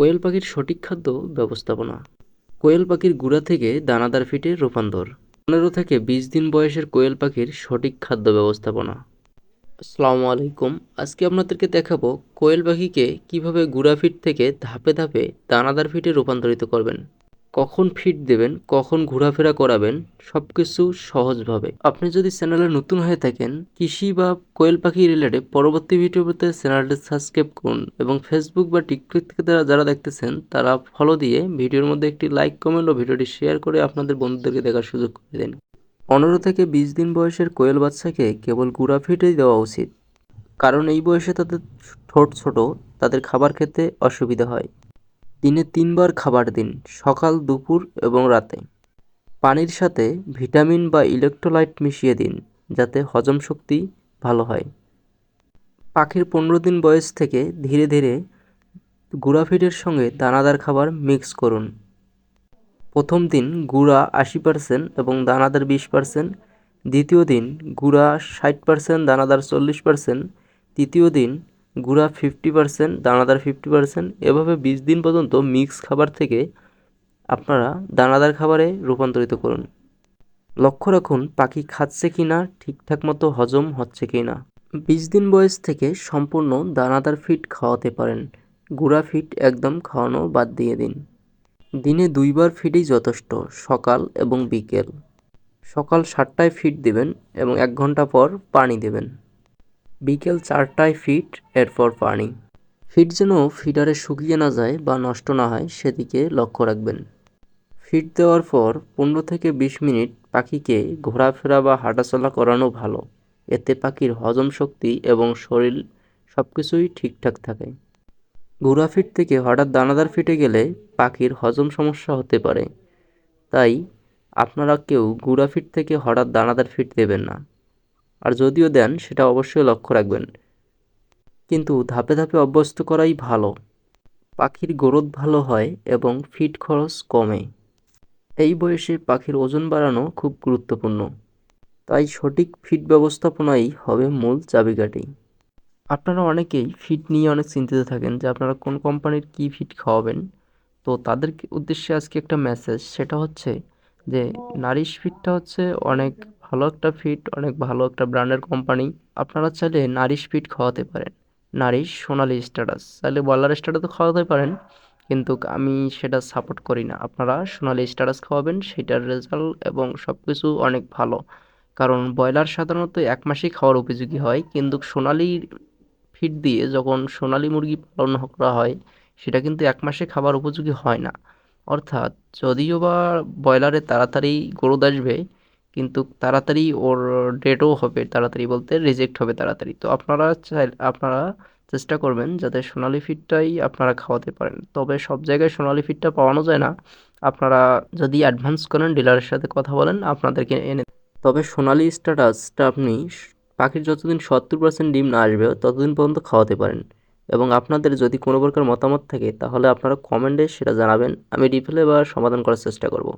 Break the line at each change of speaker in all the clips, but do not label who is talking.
কোয়েল পাখির সঠিক খাদ্য ব্যবস্থাপনা। কোয়েল পাখির গুড়া থেকে দানাদার ফিটে রূপান্তর। পনেরো থেকে বিশ দিন বয়সের কোয়েল পাখির সঠিক খাদ্য ব্যবস্থাপনা। আসসালামু আলাইকুম। আজকে আপনাদেরকে দেখাবো কোয়েল পাখিকে কীভাবে গুড়া ফিট থেকে ধাপে ধাপে দানাদার ফিটে রূপান্তরিত করবেন। কখন ফিট দেবেন, কখন ঘোরাফেরা করাবেন সব কিছু সহজভাবে। আপনি যদি চ্যানেলে নতুন হয়ে থাকেন, কৃষি বা কোয়েল পাখি রিলেটেড পরবর্তী ভিডিওতে চ্যানেলটি সাবস্ক্রাইব করুন এবং ফেসবুক বা টিকটক থেকে তারা যারা দেখতেছেন, তারা ফলো দিয়ে ভিডিওর মধ্যে একটি লাইক কমেন্ট ও ভিডিওটি শেয়ার করে আপনাদের বন্ধুদেরকে দেখার সুযোগ করে দিন। পনেরো থেকে বিশ দিন বয়সের কোয়েল বাচ্চাকে কেবল গুঁড়া ফিটেই দেওয়া উচিত। কারণ এই বয়সে তাদের ঠোঁট ছোট, তাদের খাবার খেতে অসুবিধা হয়। দিনে তিনবার খাবার দিন, সকাল, দুপুর এবং রাতে। পানির সাথে ভিটামিন বা ইলেকট্রোলাইট মিশিয়ে দিন, যাতে হজম শক্তি ভালো হয়। পাখির পনেরো দিন বয়স থেকে ধীরে ধীরে গুঁড়া ফিডের সঙ্গে দানাদার খাবার মিক্স করুন। প্রথম দিন গুঁড়া আশি পার্সেন্ট এবং দানাদার বিশ পার্সেন্ট দ্বিতীয় দিন গুঁড়া ষাট পার্সেন্ট দানাদার চল্লিশ পার্সেন্ট তৃতীয় দিন গুঁড়া ফিফটি পার্সেন্ট দানাদার ফিফটি পার্সেন্ট এভাবে বিশ দিন পর্যন্ত মিক্স খাবার থেকে আপনারা দানাদার খাবারে রূপান্তরিত করুন। লক্ষ্য রাখুন, পাখি খাচ্ছে কি না ঠিকঠাক মতো হজম হচ্ছে কি না বিশ দিন বয়স থেকে সম্পূর্ণ দানাদার ফিট খাওয়াতে পারেন। গুঁড়া ফিট একদম খাওয়ানো বাদ দিয়ে দিন। দিনে দুইবার ফিডই যথেষ্ট, সকাল এবং বিকেল। সকাল সাতটায় ফিট দেবেন এবং এক ঘণ্টা পর পানি দেবেন। বিকেল চারটায় ফিট, এরপর পানি। ফিট যেন ফিডারে শুকিয়ে না যায় বা নষ্ট না হয়, সেদিকে লক্ষ্য রাখবেন। ফিট দেওয়ার পর পনেরো থেকে বিশ মিনিট পাখিকে ঘোরাফেরা বা হাঁটাচলা করানো ভালো। এতে পাখির হজম শক্তি এবং শরীর সব কিছুই ঠিকঠাক থাকে। ঘোরা ফিট থেকে হঠাৎ দানাদার ফিটে গেলে পাখির হজম সমস্যা হতে পারে। তাই আপনারা কেউ গুঁড়া ফিট থেকে হঠাৎ দানাদার ফিট দেবেন না। আর যদিও দেন, সেটা অবশ্যই লক্ষ্য রাখবেন। কিন্তু ধাপে ধাপে অভ্যস্ত করাই ভালো। পাখির গ্রোথ ভালো হয় এবং ফিট খরচ কমে। এই বয়সে পাখির ওজন বাড়ানো খুব গুরুত্বপূর্ণ। তাই সঠিক ফিট ব্যবস্থাপনাই হবে মূল চাবিকাঠি। আপনারা অনেকেই ফিট নিয়ে অনেক চিন্তিত থাকেন যে আপনারা কোন কোম্পানির কী ফিট খাওয়াবেন। তো তাদের উদ্দেশ্যে আজকে একটা মেসেজ, সেটা হচ্ছে যে নারিশ ফিটটা হচ্ছে অনেক ভালো একটা ফিট অনেক ভালো একটা ব্র্যান্ডের কোম্পানি আপনারা চাইলে নারিশ ফিট খাওয়াতে পারেন। নারিশ সোনালি স্ট্যাটাস চাইলে বলার স্ট্যাটাসও খাওয়াতে পারেন, কিন্তু আমি সেটা সাপোর্ট করি না। আপনারা সোনালি স্ট্যাটাস খাওয়াবেন, সেটার রেজাল্ট এবং সব কিছু অনেক ভালো। কারণ ব্রয়লার সাধারণত এক মাসেই খাওয়ার উপযোগী হয়, কিন্তু সোনালি ফিড দিয়ে যখন সোনালি মুরগি পালন করা হয়, সেটা কিন্তু এক মাসে খাবার উপযোগী হয় না। অর্থাৎ যদিও বা ব্রয়লারে তাড়াতাড়ি গ্রোথ আসবে কিন্তু তাড়াতাড়ি ওর ডেটও হবে, তাড়াতাড়ি বলতে রিজেক্ট হবে তাড়াতাড়ি। তো আপনারা চাই, আপনারা চেষ্টা করবেন যাতে সোনালি ফিডটাই আপনারা খাওয়াতে পারেন। তবে সব জায়গায় সোনালি ফিডটা পাওয়ানো যায় না। আপনারা যদি অ্যাডভান্স করেন, ডিলারের সাথে কথা বলেন, আপনাদেরকে এনে তবে সোনালি স্ট্যাটাসটা আপনি পাখির যতদিন সত্তর পার্সেন্ট ডিম না আসবে, ততদিন পর্যন্ত খাওয়াতে পারেন। এবং আপনাদের যদি কোনো প্রকার মতামত থাকে, তাহলে আপনারা কমেন্টে সেটা জানাবেন। আমি রিপ্লে বা সমাধান করার চেষ্টা করব।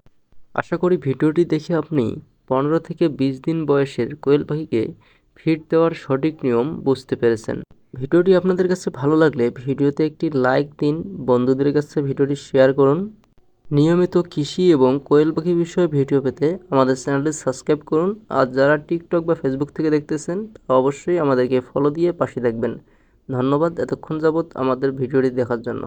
আশা করি ভিডিওটি দেখে আপনি পনেরো থেকে বিশ দিন বয়সের কোয়েল পাখিকে ফিড দেওয়ার সঠিক নিয়ম বুঝতে পেরেছেন। ভিডিওটি আপনাদের কাছে ভালো লাগলে ভিডিওতে একটি লাইক দিন, বন্ধুদের কাছে ভিডিওটি শেয়ার করুন। নিয়মিত কৃষি এবং কোয়েল পাখি বিষয়ে ভিডিও পেতে আমাদের চ্যানেলটি সাবস্ক্রাইব করুন। আর যারা টিকটক বা ফেসবুক থেকে দেখতেছেন, অবশ্যই আমাদেরকে ফলো দিয়ে পাশে থাকবেন। ধন্যবাদ এতক্ষণ যাবৎ আমাদের ভিডিওটি দেখার জন্য।